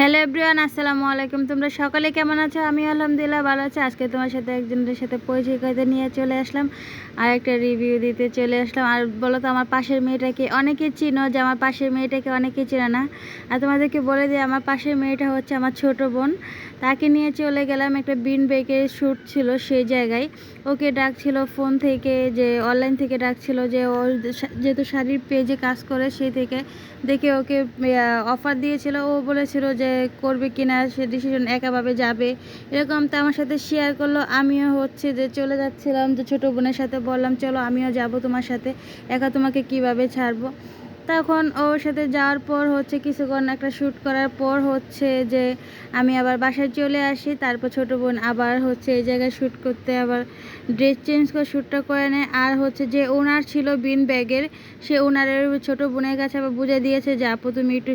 Hello everyone, আসসালামু আলাইকুম। তোমরা সকালে কেমন আছো? আমি আলহামদুলিল্লাহ ভালো আছি। আজকে তোমার সাথে একজনের সাথে পরিচয় করতে নিয়ে চলে আসলাম। আর একটা রিভিউ দিতে চলে আসলাম। আর বলো তো, আমার পাশের মেয়েটাকে অনেকে চিনো যে আমার পাশের মেয়েটাকে অনেকে চিনো না। আর তোমাদেরকে বলে দিই, আমার পাশের মেয়েটা হচ্ছে আমার ছোট বোন। তাকে নিয়ে চলে গেলাম একটা বিন বেকের শ্যুট ছিল সেই জায়গায়। ওকে ডাকছিল ফোন থেকে যে অনলাইন থেকে ডাকছিল যে ওর যেহেতু শাড়ির পেজে কাজ করে সেই থেকে। দেখে ওকে অফার দিয়েছিল। ও বলেছিল যে করবে কিনা সে ডিসিশন একাভাবে যাবে। এরকম তো আমার সাথে শেয়ার করল, আমিও হচ্ছে যে চলে যাচ্ছিলাম, যে ছোটো বোনের সাথে বললাম, চলো আমিও যাব তোমার সাথে, একা তোমাকে কীভাবে ছাড়বো? তখন ওর সাথে যাওয়ার পর হচ্ছে কিছুক্ষণ একটা শ্যুট করার পর হচ্ছে যে আমি আবার বাসায় চলে আসি, তারপর ছোটো বোন আবার হচ্ছে এই জায়গায় শ্যুট করতে, আবার ড্রেস চেঞ্জ করে শ্যুটটা করে নেয়। আর হচ্ছে যে ওনার ছিল বিন ব্যাগের সে ওনারের ছোটো বোনের কাছে আবার বুঝে দিয়েছে যে, আপু, তুমি একটু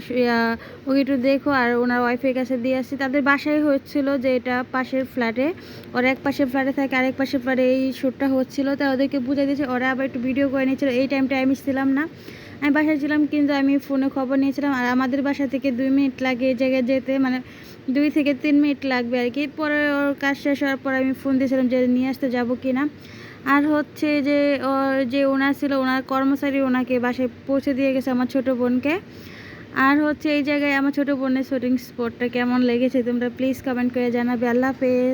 ওকে একটু দেখো। আর ওনার ওয়াইফের কাছে দিয়ে আসছি। তাদের বাসায় হচ্ছিল যে এটা পাশের ফ্ল্যাটে ওরা এক পাশের ফ্ল্যাটে থাকে, আরেক পাশের ফ্ল্যাটে এই শ্যুটটা হচ্ছিল। তাই ওদেরকে বুঝে দিয়েছে, ওরা আবার একটু ভিডিও করে নিয়েছিল। এই টাইমটা আমি ছিলাম না। আমি বাসায় ছিলাম কিন্তু আমি ফোনে খবর নিয়েছিলাম আর আমাদের বাসা থেকে দুই মিনিট লাগে এই জায়গায় যেতে মানে দুই থেকে তিন মিনিট লাগবে আর কি। পরে ওর কাজ শেষ হওয়ার পর আমি ফোন দিয়েছিলাম যে নিয়ে আসতে যাব কি না। আর হচ্ছে যে ওর যে ওনার ছিল, ওনার কর্মচারী ওনাকে বাসায় পৌঁছে দিয়ে গেছে আমার ছোট বোনকে। আর হচ্ছে এই জায়গায় আমার ছোট বোনের শুটিং স্পটটা কেমন লেগেছে তোমরা প্লিজ কমেন্ট করে জানাবে। আল্লাহ হাফেজ।